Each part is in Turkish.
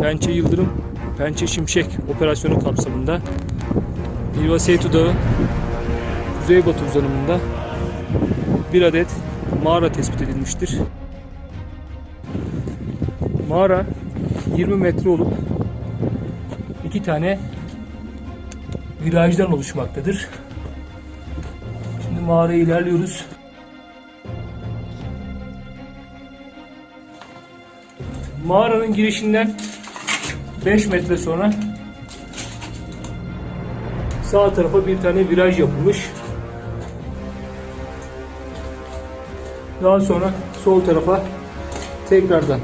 Pençe Yıldırım, Pençe Şimşek operasyonu kapsamında Milva Seytu Dağı, Kuzeybatı uzanımında bir adet mağara tespit edilmiştir. Mağara 20 metre olup iki tane virajdan oluşmaktadır. Şimdi mağaraya ilerliyoruz. Mağaranın girişinden 5 metre sonra sağ tarafa bir tane viraj yapılmış. Daha sonra sol tarafa tekrardan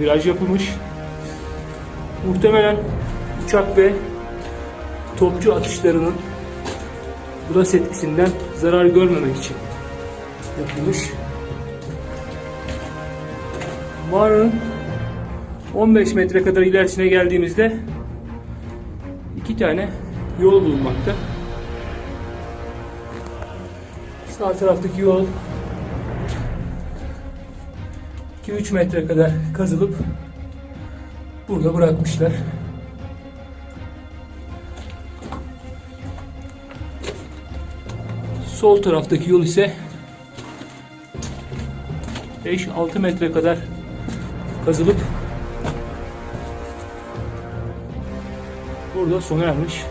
viraj yapılmış. Muhtemelen uçak ve topçu atışlarının burası etkisinden zarar görmemek için yapılmış. Mağaranın 15 metre kadar ilerisine geldiğimizde iki tane yol bulunmakta. Sağ taraftaki yol 2-3 metre kadar kazılıp burada bırakmışlar. Sol taraftaki yol ise 5-6 metre kadar kazılıp burada sona ermiş.